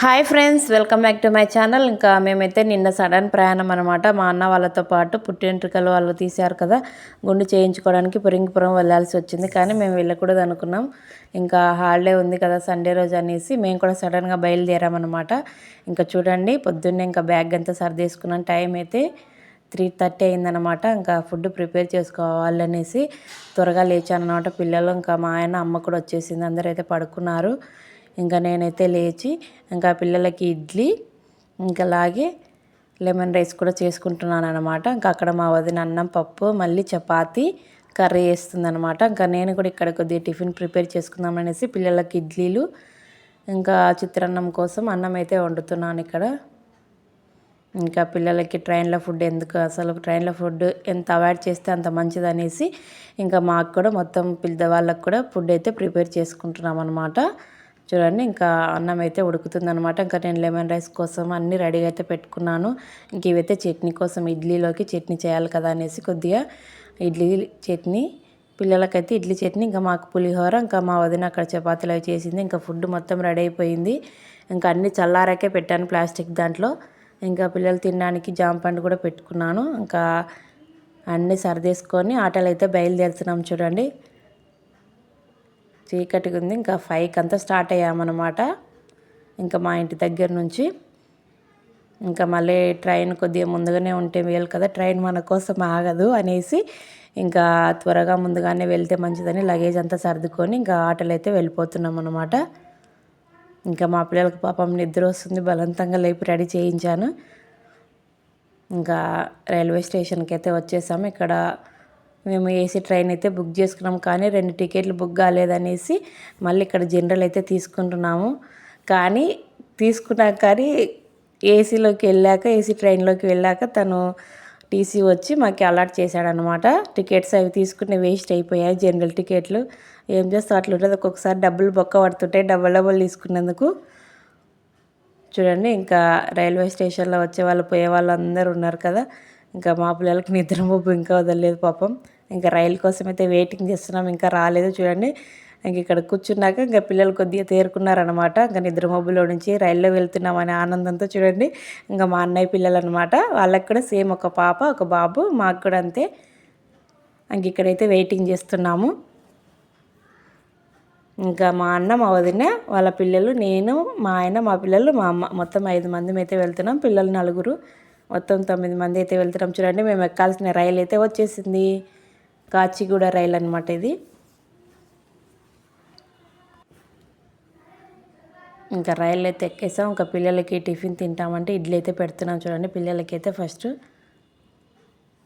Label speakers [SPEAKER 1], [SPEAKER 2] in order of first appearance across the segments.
[SPEAKER 1] Hi friends welcome back to my channel. ఇంకా మేమైతే నిన్న సడన్ ప్రయాణం అనమాట మా అన్న వాళ్ళతో పాటు పుట్టింటికలు వాళ్ళు తీశారు కదా గుండు చేయించుకోవడానికి పురింగిపురం వెళ్ళాల్సి వచ్చింది. కానీ మేము వెళ్ళకూడదు అనుకున్నాం. ఇంకా హాలిడే ఉంది కదా సండే రోజు అనేసి మేము కూడా సడన్గా బయలుదేరామన్నమాట ఇంకా చూడండి పొద్దున్నే ఇంకా బ్యాగ్ అంతా సర్దేసుకున్నాం. టైం అయితే త్రీ థర్టీ అయిందనమాట ఇంకా ఫుడ్ ప్రిపేర్ చేసుకోవాలనేసి త్వరగా లేచాను అనమాట పిల్లలు. ఇంకా మా ఆయన అమ్మ కూడా వచ్చేసింది. అందరూ అయితే పడుకున్నారు. ఇంకా నేనైతే లేచి ఇంకా పిల్లలకి ఇడ్లీ ఇంకా అలాగే లెమన్ రైస్ కూడా చేసుకుంటున్నాను అనమాట ఇంకా అక్కడ మా వదిన అన్నం పప్పు మళ్ళీ చపాతి కర్రీ వేస్తుంది అనమాట ఇంకా నేను కూడా ఇక్కడ కొద్దిగా టిఫిన్ ప్రిపేర్ చేసుకుందాం అనేసి పిల్లలకి ఇడ్లీలు ఇంకా చిత్రాన్నం కోసం అన్నం అయితే వండుతున్నాను ఇక్కడ. ఇంకా పిల్లలకి ట్రైన్లో ఫుడ్ ఎందుకు అసలు ట్రైన్లో ఫుడ్ ఎంత అవాయిడ్ చేస్తే అంత మంచిది అనేసి ఇంకా మాకు కూడా మొత్తం పిల్ల కూడా ఫుడ్ అయితే ప్రిపేర్ చేసుకుంటున్నాం అనమాట చూడండి ఇంకా అన్నం అయితే ఉడుకుతుంది అనమాట ఇంకా నేను లెమన్ రైస్ కోసం అన్నీ రెడీగా అయితే పెట్టుకున్నాను. ఇంక ఇవైతే చట్నీ కోసం ఇడ్లీలోకి చట్నీ చేయాలి కదా అనేసి కొద్దిగా ఇడ్లీ చట్నీ పిల్లలకైతే ఇడ్లీ చట్నీ ఇంకా మాకు పులిహోర ఇంకా మా వదిన అక్కడ చపాతీలు అవి చేసింది. ఇంకా ఫుడ్ మొత్తం రెడీ అయిపోయింది. ఇంకా అన్ని చల్లారాకే పెట్టాను ప్లాస్టిక్ దాంట్లో. ఇంకా పిల్లలు తినడానికి జామ పండు కూడా పెట్టుకున్నాను. ఇంకా అన్నీ సర్దేసుకొని ఆటలు అయితే బయలుదేరుతున్నాం చూడండి. చీకటిగా ఉంది. ఇంకా ఫైవ్కి అంతా స్టార్ట్ అయ్యామన్నమాట. ఇంకా మా ఇంటి దగ్గర నుంచి ఇంకా మళ్ళీ ట్రైన్ కొద్దిగా ముందుగానే ఉంటే మేలు కదా ట్రైన్ మన కోసం ఆగదు అనేసి ఇంకా త్వరగా ముందుగానే వెళ్తే మంచిదని లగేజ్ అంతా సర్దుకొని ఇంకా ఆటలు అయితే వెళ్ళిపోతున్నాం అనమాట ఇంకా మా పిల్లలకి పాపం నిద్ర వస్తుంది బలవంతంగా లేపి రెడీ చేయించాను. ఇంకా రైల్వే స్టేషన్కి అయితే వచ్చేసాము. ఇక్కడ మేము ఏసీ ట్రైన్ అయితే బుక్ చేసుకున్నాం. కానీ రెండు టికెట్లు బుక్ కాలేదనేసి మళ్ళీ ఇక్కడ జనరల్ అయితే తీసుకుంటున్నాము. కానీ తీసుకున్నాక కానీ ఏసీలోకి వెళ్ళాక ఏసీ ట్రైన్లోకి వెళ్ళాక తను టీసీ వచ్చి మాకు అలాట్ చేశాడనమాట. టికెట్స్ అవి తీసుకునే వేస్ట్ అయిపోయాయి జనరల్ టికెట్లు. ఏం చేస్తే అట్లా ఉంటుంది. ఒక్కొక్కసారి డబ్బులు బొక్క పడుతుంటాయి. డబల్ డబుల్ తీసుకున్నందుకు. చూడండి ఇంకా రైల్వే స్టేషన్లో వచ్చే వాళ్ళు పోయే వాళ్ళు అందరూ ఉన్నారు కదా. ఇంకా మా పిల్లలకి నిద్ర మొబ్బు ఇంకా వదలలేదు పాపం. ఇంకా రైలు కోసం అయితే వెయిటింగ్ చేస్తున్నాం. ఇంకా రాలేదు చూడండి. ఇంక ఇక్కడ కూర్చున్నాక ఇంకా పిల్లలు కొద్దిగా తేరుకున్నారనమాట ఇంకా నిద్ర మబ్బులో నుంచి రైల్లో వెళ్తున్నామనే ఆనందంతో చూడండి. ఇంకా మా అన్నయ్య పిల్లలు అనమాట వాళ్ళకి కూడా సేమ్ ఒక పాప ఒక బాబు మాకు కూడా అంతే. ఇంక ఇక్కడైతే వెయిటింగ్ చేస్తున్నాము. ఇంకా మా అన్న మా వదిన వాళ్ళ పిల్లలు నేను మా ఆయన మా పిల్లలు మా అమ్మ. మొత్తం ఐదు మంది అయితే వెళ్తున్నాం. పిల్లలు నలుగురు. మొత్తం తొమ్మిది మంది అయితే వెళ్తున్నాం. చూడండి మేము ఎక్కాల్సిన రైలు అయితే వచ్చేసింది. కాచిగూడ రైలు అనమాట ఇది. ఇంకా రైలు అయితే ఎక్కేసాం. ఇంకా పిల్లలకి టిఫిన్ తింటామంటే ఇడ్లీ అయితే పెడుతున్నాం చూడండి. పిల్లలకైతే ఫస్ట్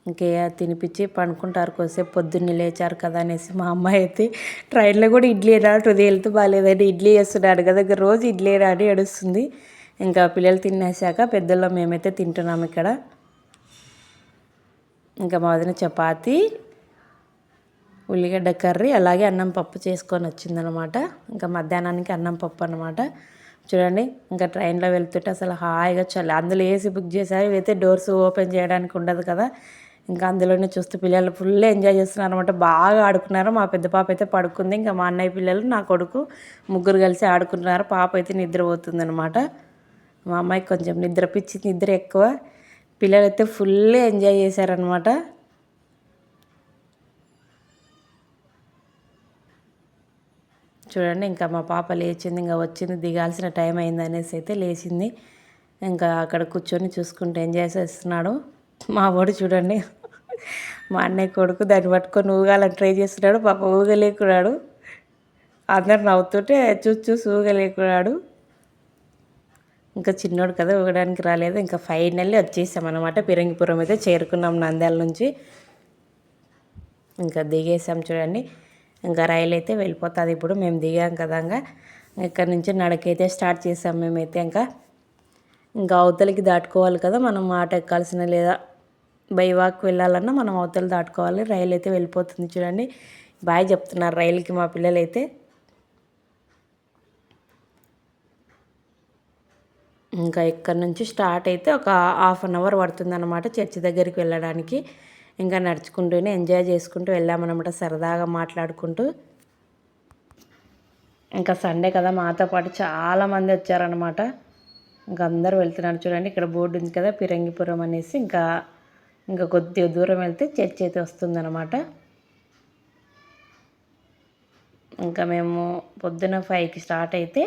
[SPEAKER 1] ఇంకే తినిపించి పండుకుంటారు. కోసేపు పొద్దున్నే లేచారు కదా అనేసి మా అమ్మాయి అయితే ట్రైన్లో కూడా ఇడ్లీ రాడు హెల్త్ బాగాలేదండి ఇడ్లీ వేస్తున్నాడు కదా. రోజు ఇడ్లీ రాడి ఏడుస్తుంది. ఇంకా పిల్లలు తినేసాక పెద్దల్లో మేమైతే తింటున్నాం ఇక్కడ. ఇంకా మా వదిన చపాతి ఉల్లిగడ్డ కర్రీ అలాగే అన్నం పప్పు చేసుకొని వచ్చిందనమాట. ఇంకా మధ్యాహ్నానికి అన్నం పప్పు అనమాట చూడండి ఇంకా ట్రైన్లో వెళ్తుంటే అసలు హాయిగా చల్ల అందులో ఏసీ బుక్ చేశారు. ఇవైతే డోర్స్ ఓపెన్ చేయడానికి ఉండదు కదా. ఇంకా అందులోనే చూస్తూ పిల్లలు ఫుల్ ఎంజాయ్ చేస్తున్నారు అనమాట బాగా ఆడుకున్నారు. మా పెద్ద పాప అయితే పడుకుంది. ఇంకా మా అన్నయ్య పిల్లలు నా కొడుకు ముగ్గురు కలిసి ఆడుకుంటున్నారు. పాప అయితే నిద్రపోతుంది అనమాట మా అమ్మాయికి కొంచెం నిద్ర పిచ్చి నిద్ర ఎక్కువ. పిల్లలైతే ఫుల్ ఎంజాయ్ చేశారనమాట చూడండి ఇంకా మా పాప లేచింది ఇంకా వచ్చింది దిగాల్సిన టైం అయింది అనేసి అయితే లేచింది. ఇంకా అక్కడ కూర్చొని చూసుకుంటూ ఎంజాయ్ చేస్తున్నాడు మా వాడు చూడండి మా అన్నయ్య కొడుకు దాన్ని పట్టుకొని ఊగాలని ట్రై చేస్తున్నాడు పాప ఊగలేకున్నాడు. అందరు నవ్వుతుంటే చూసి చూసి ఊగలేకున్నాడు. ఇంకా చిన్నోడు కదా ఊగడానికి రాలేదు ఇంకా ఫైనల్లీ వచ్చేసాం అనమాట పిరంగిపురం అయితే చేరుకున్నాం నంద్యాల నుంచి. ఇంకా దిగేసాం చూడండి. ఇంకా రైలు అయితే వెళ్ళిపోతుంది. ఇప్పుడు మేము దిగాం కదా ఇక్కడ నుంచి నడకైతే స్టార్ట్ చేసాం మేమైతే ఇంకా. ఇంకా అవతలికి దాటుకోవాలి కదా మనం మాట ఎక్కాల్సిన లేదా బైవాక్ వెళ్ళాలన్నా మనం అవతలు దాటుకోవాలి. రైలు అయితే వెళ్ళిపోతుంది చూడండి. బాయ్ చెప్తున్నారు రైలుకి మా పిల్లలు అయితే ఇంకా ఇక్కడ నుంచి స్టార్ట్ అయితే ఒక హాఫ్ అన్ అవర్ పడుతుంది అనమాట చర్చి దగ్గరికి వెళ్ళడానికి. ఇంకా నడుచుకుంటూనే ఎంజాయ్ చేసుకుంటూ వెళ్ళామన్నమాట సరదాగా మాట్లాడుకుంటూ. ఇంకా సండే కదా మాతో పాటు చాలామంది వచ్చారనమాట ఇంకా అందరూ వెళ్తున్నారు చూడండి ఇక్కడ బోర్డు ఉంది కదా పిరంగిపురం అనేసి. ఇంకా ఇంకా కొద్దిగా దూరం వెళ్తే చర్చ్ అయితే వస్తుందన్నమాట. ఇంకా మేము పొద్దున ఫైవ్కి స్టార్ట్ అయితే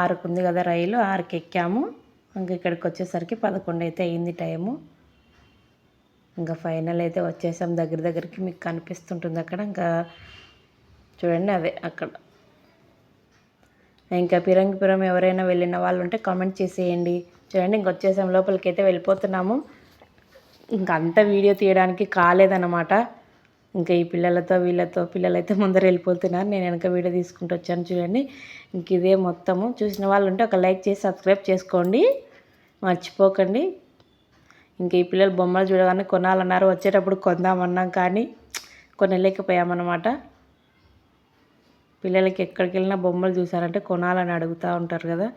[SPEAKER 1] ఆరుకు ఉంది కదా రైలు ఆరుకి ఎక్కాము. ఇంకా ఇక్కడికి వచ్చేసరికి పదకొండు అయితే అయింది టైము. ఇంకా ఫైనల్ అయితే వచ్చేసాం దగ్గర దగ్గరికి మీకు కనిపిస్తుంటుంది అక్కడ. ఇంకా చూడండి అదే అక్కడ. ఇంకా పిరంగిపురం ఎవరైనా వెళ్ళిన వాళ్ళు ఉంటే కామెంట్ చేసేయండి. చూడండి ఇంక వచ్చేసాం. లోపలికి అయితే వెళ్ళిపోతున్నాము. ఇంకా అంత వీడియో తీయడానికి కాలేదన్నమాట. ఇంకా ఈ పిల్లలతో వీళ్ళతో పిల్లలైతే ముందర వెళ్ళిపోతున్నారు. నేను వెనక వీడియో తీసుకుంటూ వచ్చాను చూడండి. ఇంక ఇదే మొత్తము. చూసిన వాళ్ళు ఉంటే ఒక లైక్ చేసి సబ్స్క్రైబ్ చేసుకోండి. మర్చిపోకండి. ఇంక ఈ పిల్లలు బొమ్మలు చూడగానే కొనాలన్నారు. వచ్చేటప్పుడు కొందామన్నాం కానీ కొనలేకపోయామన్నమాట. పిల్లలకి ఎక్కడికి వెళ్ళినా బొమ్మలు చూసారంటే కొనాలని అడుగుతూ ఉంటారు కదా.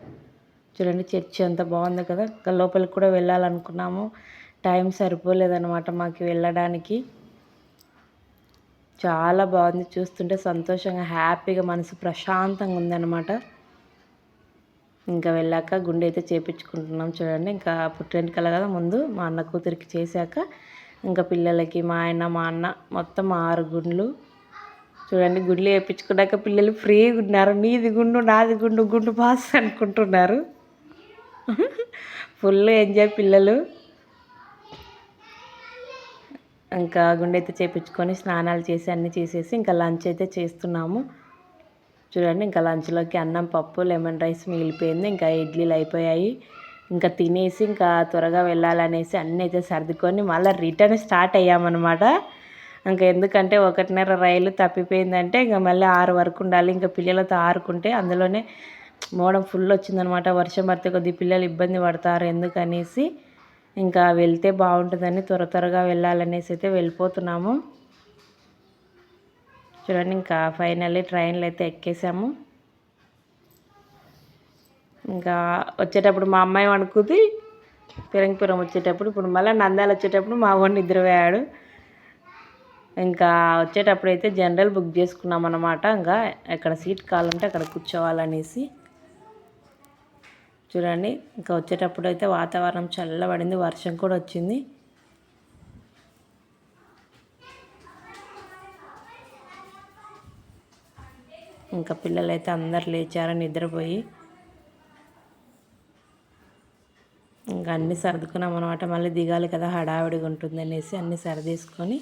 [SPEAKER 1] చూడండి చర్చి ఎంత బాగుంది కదా. ఇంకా లోపలికి కూడా వెళ్ళాలనుకున్నాము. టైం సరిపోలేదన్నమాట మాకు వెళ్ళడానికి. చాలా బాగుంది. చూస్తుంటే సంతోషంగా హ్యాపీగా మనసు ప్రశాంతంగా ఉందన్నమాట. ఇంకా వెళ్ళాక గుండె అయితే చేపించుకుంటున్నాం చూడండి. ఇంకా పుట్టెంటుకల కదా ముందు మా అన్న కూతురికి చేశాక ఇంకా పిల్లలకి మా ఆయన మా అన్న మొత్తం ఆరు గుండ్లు. చూడండి గుండ్లు వేయించుకున్నాక పిల్లలు ఫ్రీగా ఉన్నారు. నీది గుండు నాది గుండు గుండు పాస్ అనుకుంటున్నారు. ఫుల్ ఎంజాయ్ పిల్లలు. ఇంకా గుండె అయితే చేపించుకొని స్నానాలు చేసి అన్నీ చేసేసి ఇంకా లంచ్ అయితే చేస్తున్నాము. చూడండి ఇంకా లంచ్లోకి అన్నం పప్పు లెమన్ రైస్ మిగిలిపోయింది ఇంకా ఇడ్లీలు అయిపోయాయి. ఇంకా తినేసి ఇంకా త్వరగా వెళ్ళాలనేసి అన్నీ అయితే సర్దుకొని మళ్ళీ రిటర్న్ స్టార్ట్ అయ్యామన్నమాట. ఇంకా ఎందుకంటే ఒకటిన్నర రైలు తప్పిపోయిందంటే ఇంకా మళ్ళీ ఆరు వరకు ఉండాలి. ఇంకా పిల్లలతో ఆరుకుంటే అందులోనే మోడం ఫుల్ వచ్చిందనమాట వర్షం పడితే కొద్ది పిల్లలు ఇబ్బంది పడతారు ఎందుకనేసి ఇంకా వెళ్తే బాగుంటుందని త్వర త్వరగా వెళ్ళాలనేసి అయితే వెళ్ళిపోతున్నాము. చూడండి ఇంకా ఫైనల్లీ ట్రైన్లో అయితే ఎక్కేసాము. ఇంకా వచ్చేటప్పుడు మా అమ్మాయి అనుకుంది పిరంగిపురం వచ్చేటప్పుడు ఇప్పుడు మళ్ళీ నందాలు వచ్చేటప్పుడు మా వాడిని నిద్రపోయాడు. ఇంకా వచ్చేటప్పుడు అయితే జనరల్ బుక్ చేసుకున్నాం అనమాట ఇంకా ఎక్కడ సీట్ కావాలంటే అక్కడ కూర్చోవాలనేసి. చూడండి ఇంకా వచ్చేటప్పుడు అయితే వాతావరణం చల్లబడింది వర్షం కూడా వచ్చింది. ఇంకా పిల్లలైతే అందరు లేచారు నిద్రపోయి. ఇంకా అన్నీ సర్దుకున్నాం అనమాట మళ్ళీ దిగాలి కదా హడావిడిగా ఉంటుంది అనేసి అన్నీ సర్దేసుకొని.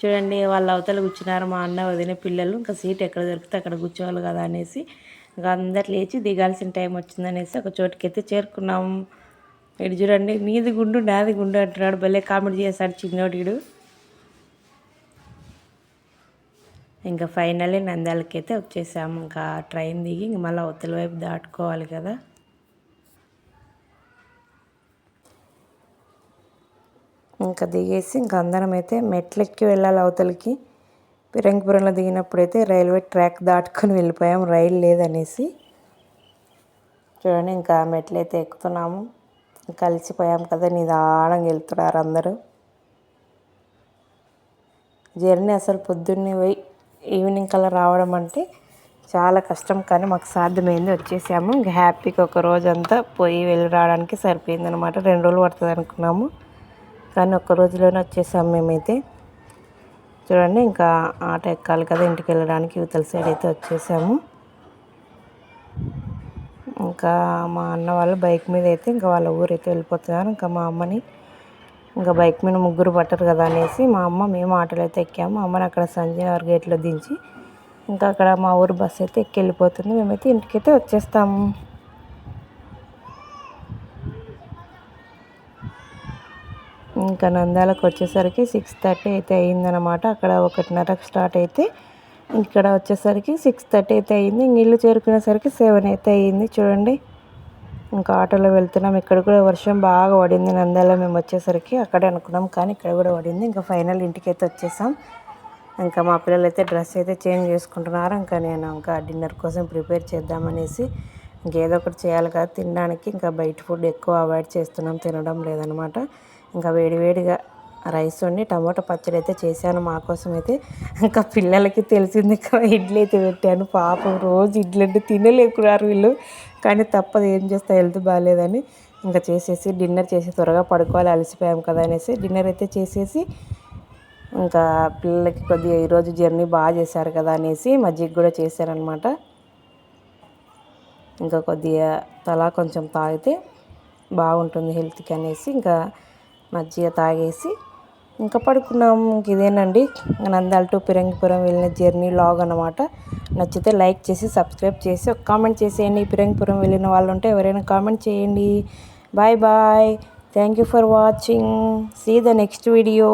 [SPEAKER 1] చూడండి వాళ్ళ అవతల కూర్చున్నారు మా అన్న వదిన పిల్లలు ఇంకా సీట్ ఎక్కడ దొరికితే అక్కడ కూర్చోవాలి కదా అనేసి. ఇంకా అందరు లేచి దిగాల్సిన టైం వచ్చిందనేసి ఒక చోటుకి అయితే చేరుకున్నాము ఇటు చూడండి నీది గుండు నాది గుండు అంటున్నాడు. భలే కామెడీ చేశాడు చిన్నోడు ఇంకా ఫైనల్లీ నంద్యాలకి అయితే వచ్చేసాము. ఇంకా ట్రైన్ దిగి ఇంక మళ్ళీ అవతల వైపు దాటుకోవాలి కదా. ఇంకా దిగేసి ఇంకా అందరం అయితే మెట్లెక్కి వెళ్ళాలి అవతలకి. పిరంగిపురంలో దిగినప్పుడైతే రైల్వే ట్రాక్ దాటుకొని వెళ్ళిపోయాం. రైలు లేదనేసి. చూడండి ఇంకా మెట్లు అయితే ఎక్కుతున్నాము కలిసిపోయాం కదా నిదానంగా వెళ్తున్నారు అందరూ. జర్నీ అసలు పొద్దున్నే పోయి ఈవినింగ్ కల్లా రావడం అంటే చాలా కష్టం కానీ మాకు సాధ్యమైంది. వచ్చేసాము. ఇంకా హ్యాపీగా ఒక రోజంతా పోయి వెళ్ళి రావడానికి సరిపోయింది అనమాట రెండు రోజులు పడుతుంది అనుకున్నాము. కానీ ఒక్క రోజులోనే వచ్చేసాము మేమైతే. చూడండి ఇంకా ఆట ఎక్కాలి కదా ఇంటికి వెళ్ళడానికి యువతల సైడ్ అయితే వచ్చేసాము. ఇంకా మా అన్న వాళ్ళు బైక్ మీద అయితే ఇంకా వాళ్ళ ఊరైతే వెళ్ళిపోతున్నారు. ఇంకా మా అమ్మని ఇంకా బైక్ మీద ముగ్గురు పట్టరు కదా అనేసి మా అమ్మ మేము ఆటోలో అయితే ఎక్కాము. అమ్మని అక్కడ సంజయనగర్ గేట్లో దించి ఇంకా అక్కడ మా ఊరు బస్సు అయితే ఎక్కి వెళ్ళిపోతుంది మేమైతే ఇంటికైతే వచ్చేస్తాము. ఇంకా నంద్యాలకు వచ్చేసరికి సిక్స్ థర్టీ అయితే అయ్యిందనమాట అక్కడ ఒకటిన్నరకు స్టార్ట్ అయితే ఇక్కడ వచ్చేసరికి సిక్స్ థర్టీ అయితే అయ్యింది ఇంక ఇల్లు చేరుకునేసరికి సెవెన్ అయితే అయ్యింది చూడండి. ఇంకా ఆటోలో వెళ్తున్నాం. ఇక్కడ కూడా వర్షం బాగా పడింది నంద్యాల మేము వచ్చేసరికి అక్కడే అనుకున్నాం కానీ ఇక్కడ కూడా పడింది. ఇంకా ఫైనల్ ఇంటికి అయితే వచ్చేసాం. ఇంకా మా పిల్లలు అయితే డ్రెస్ అయితే చేంజ్ చేసుకుంటున్నారు. ఇంకా నేను ఇంకా డిన్నర్ కోసం ప్రిపేర్ చేద్దామనేసి ఇంకేదో ఒకటి చేయాలి కదా తినడానికి. ఇంకా బయట ఫుడ్ ఎక్కువ అవాయిడ్ చేస్తున్నాం తినడం లేదనమాట. ఇంకా వేడివేడిగా రైస్ వండి టమాటో పచ్చడి అయితే చేశాను మా కోసం అయితే. ఇంకా పిల్లలకి తెలిసింది ఇంకా ఇడ్లీ అయితే పెట్టాను. పాపం రోజు ఇడ్లీ అంటే తినలేకున్నారు వీళ్ళు. కానీ తప్పదు ఏం చేస్తా హెల్త్ బాగాలేదని ఇంకా చేసేసి డిన్నర్ చేసి త్వరగా పడుకోవాలి అలసిపోయాం కదా అనేసి డిన్నర్ అయితే చేసేసి ఇంకా పిల్లలకి కొద్దిగా ఈరోజు జర్నీ బాగా చేశారు కదా అనేసి మజ్జిగ కూడా చేశారనమాట. ఇంకా కొద్దిగా తలా కొంచెం తాగితే బాగుంటుంది హెల్త్కి అనేసి ఇంకా మజ్జిగ తాగేసి ఇంకా పడుకున్నాం. ఇంక ఇదేనండి. నందాల టు పిరంగిపురం వెళ్ళిన జర్నీ లాగ్ అనమాట నచ్చితే లైక్ చేసి సబ్స్క్రైబ్ చేసి ఒక కామెంట్ చేసేయండి. పిరంగిపురం వెళ్ళిన వాళ్ళు ఉంటే ఎవరైనా కామెంట్ చేయండి. Bye bye. Thank you for watching. See the next video.